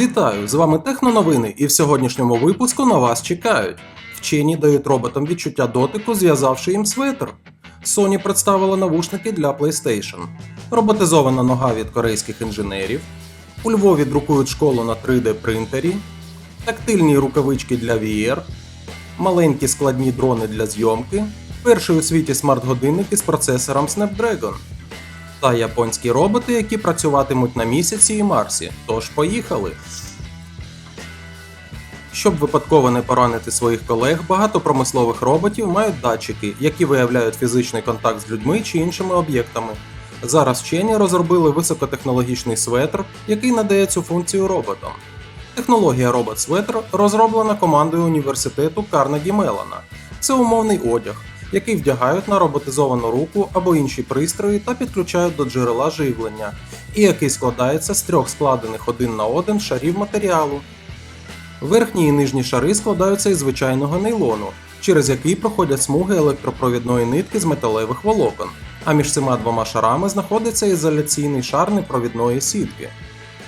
Вітаю! З вами Техноновини, і в сьогоднішньому випуску на вас чекають. Вчені дають роботам відчуття дотику, зв'язавши їм светр. Sony представила навушники для PlayStation. Роботизована нога від корейських інженерів. У Львові друкують школу на 3D принтері. Тактильні рукавички для VR. Маленькі складні дрони для зйомки. Перший у світі смарт-годинник із процесором Snapdragon та японські роботи, які працюватимуть на місяці і Марсі. Тож поїхали. Щоб випадково не поранити своїх колег, багато промислових роботів мають датчики, які виявляють фізичний контакт з людьми чи іншими об'єктами. Зараз вчені розробили високотехнологічний светр, який надає цю функцію роботам. Технологія робот светр розроблена командою університету Карнегі Мелана. Це умовний одяг, який вдягають на роботизовану руку або інші пристрої та підключають до джерела живлення, і який складається з трьох складених один на один шарів матеріалу. Верхні і нижні шари складаються із звичайного нейлону, через який проходять смуги електропровідної нитки з металевих волокон, а між цими двома шарами знаходиться ізоляційний шар непровідної сітки.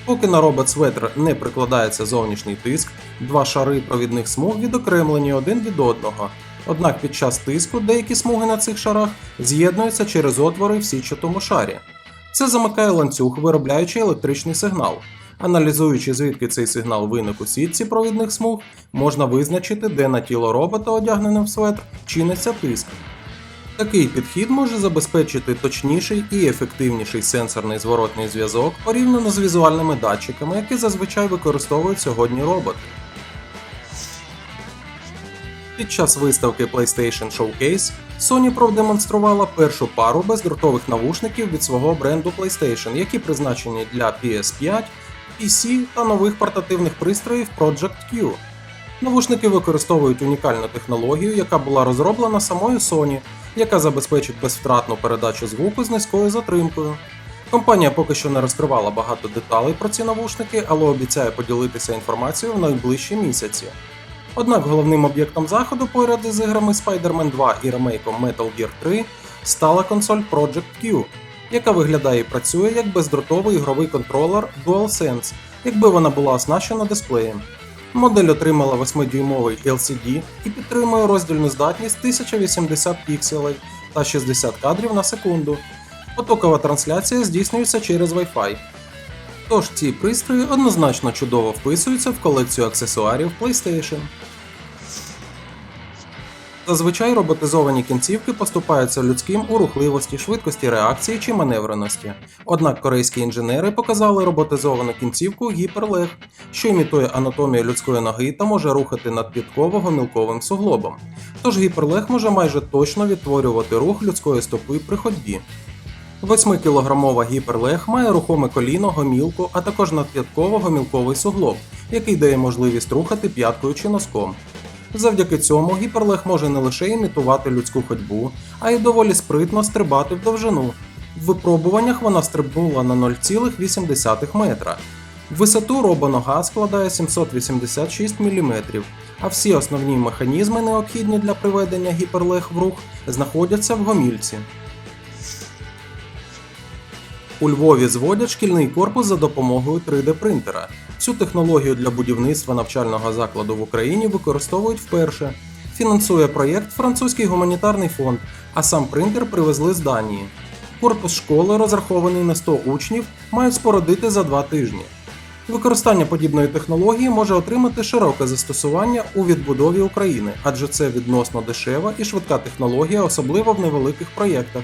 Поки на робот светр не прикладається зовнішній тиск, два шари провідних смуг відокремлені один від одного. Однак під час тиску деякі смуги на цих шарах з'єднуються через отвори в січатому шарі. Це замикає ланцюг, виробляючи електричний сигнал. Аналізуючи, звідки цей сигнал виник у сітці провідних смуг, можна визначити, де на тіло робота, одягнене в светр, чиниться тиск. Такий підхід може забезпечити точніший і ефективніший сенсорний зворотний зв'язок порівняно з візуальними датчиками, які зазвичай використовують сьогодні роботи. Під час виставки PlayStation Showcase Sony продемонструвала першу пару бездротових навушників від свого бренду PlayStation, які призначені для PS5, PC та нових портативних пристроїв Project Q. Навушники використовують унікальну технологію, яка була розроблена самою Sony, яка забезпечить безвтратну передачу звуку з низькою затримкою. Компанія поки що не розкривала багато деталей про ці навушники, але обіцяє поділитися інформацією в найближчі місяці. Однак головним об'єктом заходу поряд із іграми Spider-Man 2 і ремейком Metal Gear 3 стала консоль Project Q, яка виглядає і працює як бездротовий ігровий контролер DualSense, якби вона була оснащена дисплеєм. Модель отримала 8-дюймовий LCD і підтримує роздільну здатність 1080 пікселей та 60 кадрів на секунду. Потокова трансляція здійснюється через Wi-Fi. Тож ці пристрої однозначно чудово вписуються в колекцію аксесуарів PlayStation. Зазвичай роботизовані кінцівки поступаються людським у рухливості, швидкості реакції чи маневреності. Однак корейські інженери показали роботизовану кінцівку гіперлег, що імітує анатомію людської ноги та може рухати надпідково-гомілковим суглобом. Тож гіперлег може майже точно відтворювати рух людської стопи при ходьбі. 8-кілограмова гіперлег має рухоме коліно, гомілку, а також надп'ятково-гомілковий суглоб, який дає можливість рухати п'яткою чи носком. Завдяки цьому гіперлег може не лише імітувати людську ходьбу, а й доволі спритно стрибати в довжину. В випробуваннях вона стрибнула на 0,8 метра. Висоту робонога складає 786 мм, а всі основні механізми, необхідні для приведення гіперлег в рух, знаходяться в гомільці. У Львові зводять шкільний корпус за допомогою 3D принтера. Цю технологію для будівництва навчального закладу в Україні використовують вперше. Фінансує проєкт Французький гуманітарний фонд, а сам принтер привезли з Данії. Корпус школи, розрахований на 100 учнів, мають спородити за два тижні. Використання подібної технології може отримати широке застосування у відбудові України, адже це відносно дешева і швидка технологія, особливо в невеликих проєктах.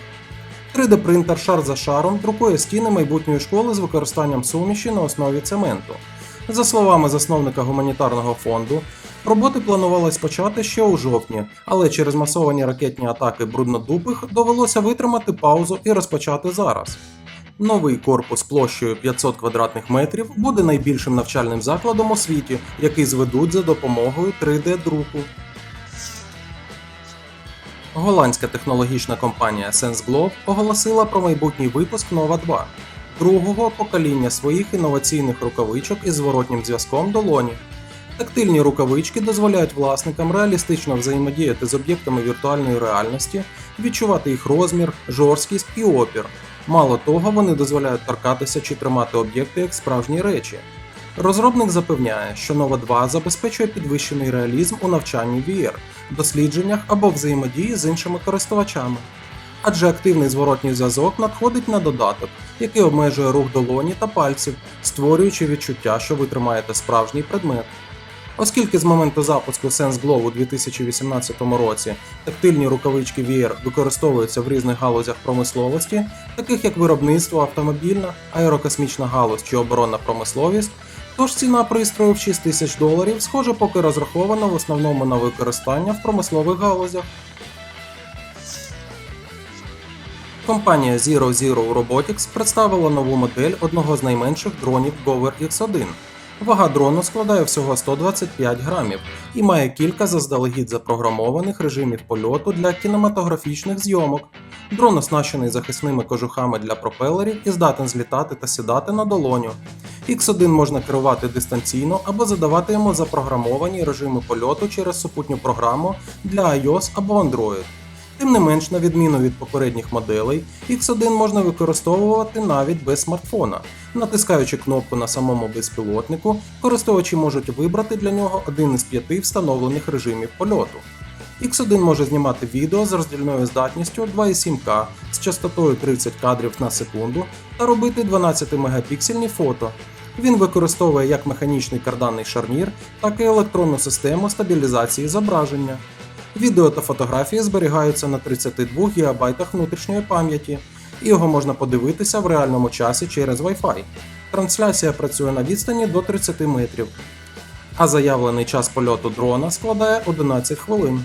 3D-принтер шар за шаром друкує стіни майбутньої школи з використанням суміші на основі цементу. За словами засновника гуманітарного фонду, роботи планувалось почати ще у жовтні, але через масовані ракетні атаки бруднодупих довелося витримати паузу і розпочати зараз. Новий корпус площею 500 квадратних метрів буде найбільшим навчальним закладом у світі, який зведуть за допомогою 3D-друку. Голландська технологічна компанія SenseGlobe оголосила про майбутній випуск Nova 2, другого покоління своїх інноваційних рукавичок із зворотнім зв'язком долоні. Тактильні рукавички дозволяють власникам реалістично взаємодіяти з об'єктами віртуальної реальності, відчувати їх розмір, жорсткість і опір. Мало того, вони дозволяють торкатися чи тримати об'єкти як справжні речі. Розробник запевняє, що Nova 2 забезпечує підвищений реалізм у навчанні VR, дослідженнях або взаємодії з іншими користувачами. Адже активний зворотній зв'язок надходить на додаток, який обмежує рух долоні та пальців, створюючи відчуття, що ви тримаєте справжній предмет. Оскільки з моменту запуску SenseGlow у 2018 році тактильні рукавички VR використовуються в різних галузях промисловості, таких як виробництво, автомобільна, аерокосмічна галузь чи оборонна промисловість, тож ціна пристрою в 6 тисяч доларів, схоже, поки розрахована в основному на використання в промислових галузях. Компанія Zero Zero Robotics представила нову модель одного з найменших дронів Gover X1. Вага дрону складає всього 125 грамів і має кілька заздалегідь запрограмованих режимів польоту для кінематографічних зйомок. Дрон оснащений захисними кожухами для пропелерів і здатен злітати та сідати на долоню. X1 можна керувати дистанційно або задавати йому запрограмовані режими польоту через супутню програму для iOS або Android. Тим не менш, на відміну від попередніх моделей, X1 можна використовувати навіть без смартфона. Натискаючи кнопку на самому безпілотнику, користувачі можуть вибрати для нього один із п'яти встановлених режимів польоту. X1 може знімати відео з роздільною здатністю 2,7К з частотою 30 кадрів на секунду та робити 12-мегапіксельні фото. Він використовує як механічний карданний шарнір, так і електронну систему стабілізації зображення. Відео та фотографії зберігаються на 32 ГБ внутрішньої пам'яті, і його можна подивитися в реальному часі через Wi-Fi. Трансляція працює на відстані до 30 метрів, а заявлений час польоту дрона складає 11 хвилин.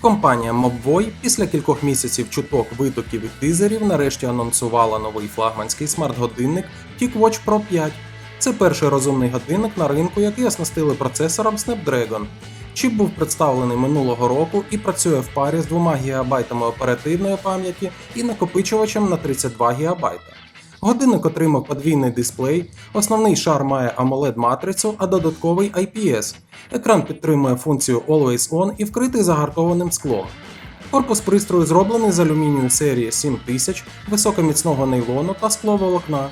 Компанія Mobvoi після кількох місяців чуток витоків і тизерів нарешті анонсувала новий флагманський смарт-годинник TicWatch Pro 5. Це перший розумний годинник на ринку, який оснастили процесором Snapdragon. Чіп був представлений минулого року і працює в парі з 2 ГБ оперативної пам'яті і накопичувачем на 32 ГБ. Годинник отримав подвійний дисплей, основний шар має amoled матрицю, а додатковий IPS. Екран підтримує функцію Always On і вкритий загартованим склом. Корпус пристрою зроблений з алюмінію серії 7000, високоміцного нейлону та скловолокна.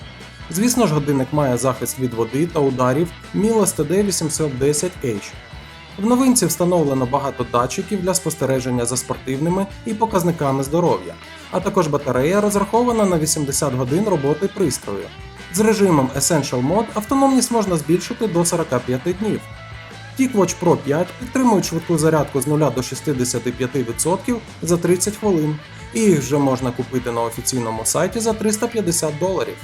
Звісно ж, годинник має захист від води та ударів Milos TD810H. В новинці встановлено багато датчиків для спостереження за спортивними і показниками здоров'я, а також батарея розрахована на 80 годин роботи пристрою. З режимом Essential Mode автономність можна збільшити до 45 днів. TicWatch Pro 5 підтримують швидку зарядку з 0 до 65% за 30 хвилин, і їх вже можна купити на офіційному сайті за 350 доларів.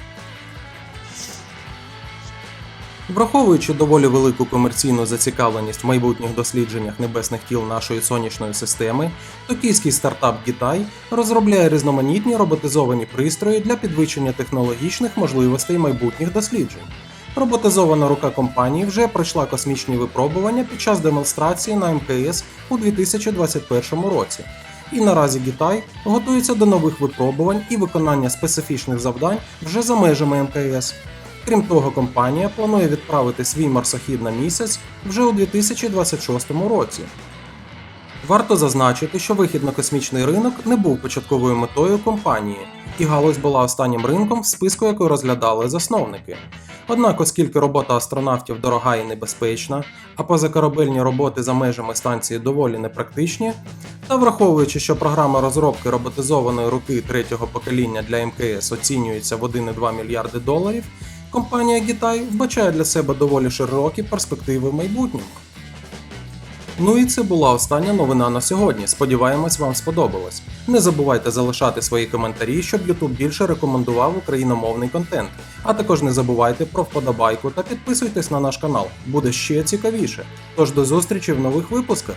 Враховуючи доволі велику комерційну зацікавленість в майбутніх дослідженнях небесних тіл нашої сонячної системи, токійський стартап Гітай розробляє різноманітні роботизовані пристрої для підвищення технологічних можливостей майбутніх досліджень. Роботизована рука компанії вже пройшла космічні випробування під час демонстрації на МКС у 2021 році. І наразі Гітай готується до нових випробувань і виконання специфічних завдань вже за межами МКС. Крім того, компанія планує відправити свій марсохід на місяць вже у 2026 році. Варто зазначити, що вихід на космічний ринок не був початковою метою компанії, і галузь була останнім ринком в списку, який розглядали засновники. Однак, оскільки робота астронавтів дорога і небезпечна, а позакорабельні роботи за межами станції доволі непрактичні, та враховуючи, що програма розробки роботизованої руки третього покоління для МКС оцінюється в 1,2 мільярди доларів, компанія Гітай вбачає для себе доволі широкі перспективи в майбутньому. Ну і це була остання новина на сьогодні. Сподіваємось, вам сподобалось. Не забувайте залишати свої коментарі, щоб YouTube більше рекомендував україномовний контент. А також не забувайте про вподобайку та підписуйтесь на наш канал, буде ще цікавіше. Тож до зустрічі в нових випусках.